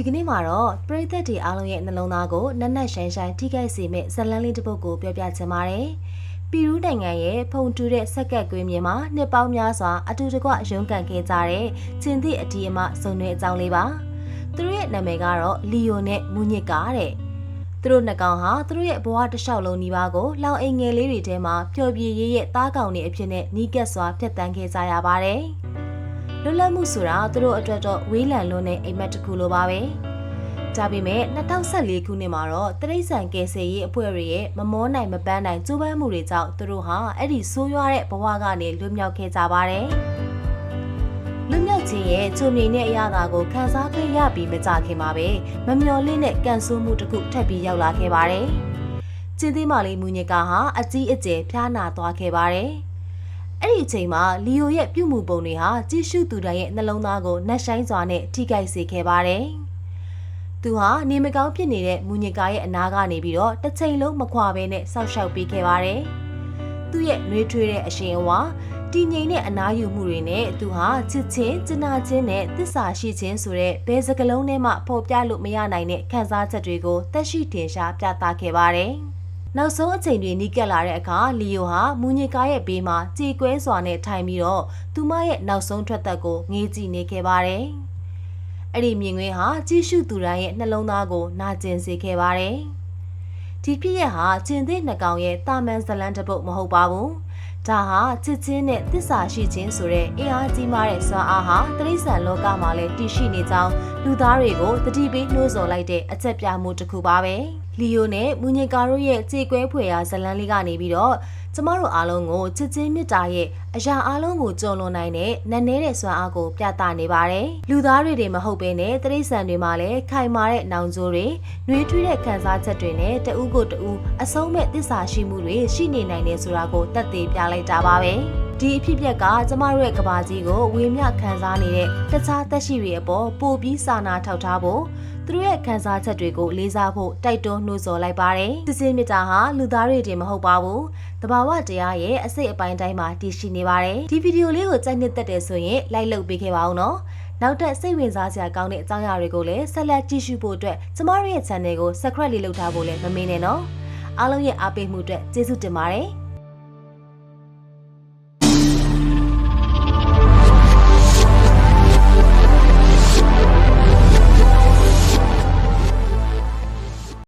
ဒီကနေ့မှာတော့ပရိသတ်တွေအားလုံးရဲ့နှလုံးသားကိုနက်နက်ရှိုင်းရှိုင်းထိခိုက်စေမယ့်ဇတ်လန်းလေးတစ်ပုဒ်ကိုပြောပြချင်ပါတယ်။ပီရူးနိုင်ငံရဲ့ဖုန်တူတဲ့ဆက်ကက်ကွင်းမြေမှာနှစ်ပေါင်းများစွာအတူတကွရုန်းကန်ခဲ့ကြတဲ့ချင်းသည့်အတီအမစုံတွဲအကြောင်းလေးပါ။သူတို့ရဲ့နာမည်ကတော့လီယိုနဲ့မူညစ်ကာတဲ့။သူတို့နှစ်ကောင်ဟာသူတို့ရဲ့ဘဝတစ်လျှောက်လုံးနီးပါးကိုလောင်အိမ်ငယ်လေးတွေထဲမှာပျော်ပြေရေးရဲ့သားကောင်တွေအဖြစ်နဲ့နီးကပ်စွာဖျက်ဆီးခဲ့ကြရပါတယ်။ လွတ်လပ်မှုဆိုတာသူတို့အတွက်တော့ဝေးလံလွန်းတဲ့အိမ်မက်တစ်ခုလိုပါပဲ။ဒါပေမဲ့2014ခုနှစ်မှာတော့တရိษံကယ်ဆယ်ရေးအဖွဲ့တွေရဲ့မမောနိုင်မပန်းနိုင်ကြိုးပမ်းမှုတွေကြောင့်သူတို့ဟာအဲ့ဒီဆိုးရွားတဲ့ဘဝကနေလွတ်မြောက်ခဲ့ကြပါတယ်။လွတ်မြောက်ခြင်းရဲ့ချုံငိမ့်တဲ့အရာသာကိုခံစားခွင့်ရပြီးမကြခင်မှာပဲမမျော်လင့်တဲ့ကန်ဆိုးမှုတစ်ခုထပ်ပြီးရောက်လာခဲ့ပါတယ်။ကျင်းသေးမလေးမူညစ်ကဟာအကြီးအကျယ်ဖျားနာသွားခဲ့ပါတယ်။ အဲ့ဒီအချိန်မှာလီယိုရဲ့ပြုမှုပုံတွေဟာကြည့်ရှုသူတိုင်းရဲ့နှလုံးသားကိုနှက်ဆိုင်စွာနဲ့ထိခိုက်စေခဲ့ပါတယ်။သူဟာနေမကောင်းဖြစ်နေတဲ့မူညစ်ကာရဲ့အနာကနေပြီးတော့တစ်ချိန်လုံးမခွာဘဲနဲ့စောက်ရှောက်ပေးခဲ့ပါတယ်။သူ့ရဲ့နှွေးထွေးတဲ့အရှင်အဝါတည်ငြိမ်တဲ့အနာယူမှုတွေနဲ့သူဟာချစ်ချင်းကျနာချင်းနဲ့သစ္စာရှိခြင်းဆိုတဲ့ဘယ်စကလုံးနဲ့မှဖော်ပြလို့မရနိုင်တဲ့ခံစားချက်တွေကိုတက်ရှိတင်ရှားပြသခဲ့ပါတယ်။ နောက်ဆုံးအချိန်တွေနီးကပ်လာတဲ့အခါလီယိုဟာမူညစ်ကားရဲ့ဘေးမှာကြေကွဲစွာနဲ့ထိုင်ပြီးတော့သူမရဲ့နောက်ဆုံးထွက်သက်ကိုငေးကြည့်နေခဲ့ပါတယ်။အဲ့ဒီမြင်ကွင်းဟာကြည့်ရှုသူတိုင်းရဲ့နှလုံးသားကိုနာကျင်စေခဲ့ပါတယ်။ဒီဖြစ်ရပ်ဟာကျင်သည့်နှကောင်ရဲ့တာမန်ဇလန်တစ်ပုတ်မဟုတ်ပါဘူး။ ဒါဟာချစ်ချင်းနဲ့တစ္ဆာရှိခြင်းဆိုတဲ့အင်အားကြီးမားတဲ့စွမ်းအားဟာတရိษံလောကမှာလည်းတည်ရှိနေကြောင်းလူသားတွေကိုတတိပေးနှိုးဆော်လိုက်တဲ့အချက်ပြမှုတစ်ခုပါပဲ။လီယိုနဲ့မူညင်ကာတို့ရဲ့ကြေကွဲဖွယ်ရာဇလန်းလေးကနေပြီးတော့ ကျမတို့အားလုံးကိုချစ်ချင်းမေတ္တာရဲ့အရာအားလုံးကိုကြုံလွန်နိုင်တဲ့နက်နဲတဲ့စွမ်းအားကိုပြသနေပါတယ်။လူသားတွေတွေမဟုတ်ဘဲနဲ့တရိษံတွေမှာလည်းခိုင်မာတဲ့နောင်ကြိုးတွေနှွေးထွေးတဲ့ခံစားချက်တွေနဲ့တဦးကိုတဦးအဆုံးမဲ့သစ္စာရှိမှုတွေရှိနေနိုင်တယ်ဆိုတာကိုတက်သေးပြလိုက်တာပါပဲ။ဒီအဖြစ်အပျက်ကကျမတို့ရဲ့ကဘာကြီးကိုဝေမျှခံစားနေတဲ့တခြားသက်ရှိတွေအပေါ်ပိုပြီးစာနာထောက်ထားဖို့ သူတို့ရဲ့ခံစားချက်တွေကိုလေးစားဖို့တိုက်တွန်းနှိုးဆော်လိုက်ပါတယ်။စစ်စစ်မြစ်တာဟာလူသားတွေတင်မဟုတ်ပါဘူး။တဘာဝတရားရဲ့အစိတ်အပိုင်းတိုင်းမှာတည်ရှိနေပါတယ်။ဒီဗီဒီယိုလေးကိုကြိုက်နှစ်သက်တယ်ဆိုရင် like လုပ်ပေးခဲ့ပါဦးနော်။နောက်ထပ်စိတ်ဝင်စားစရာကောင်းတဲ့အကြောင်းအရာတွေကိုလည်းဆက်လက်ကြည့်ရှုဖို့အတွက်ကျမတို့ရဲ့ channel ကို subscribe လေးလုပ်ထားဖို့လည်းမမေ့နဲ့နော်။အားလုံးရဲ့အားပေးမှုအတွက်ကျေးဇူးတင်ပါတယ်။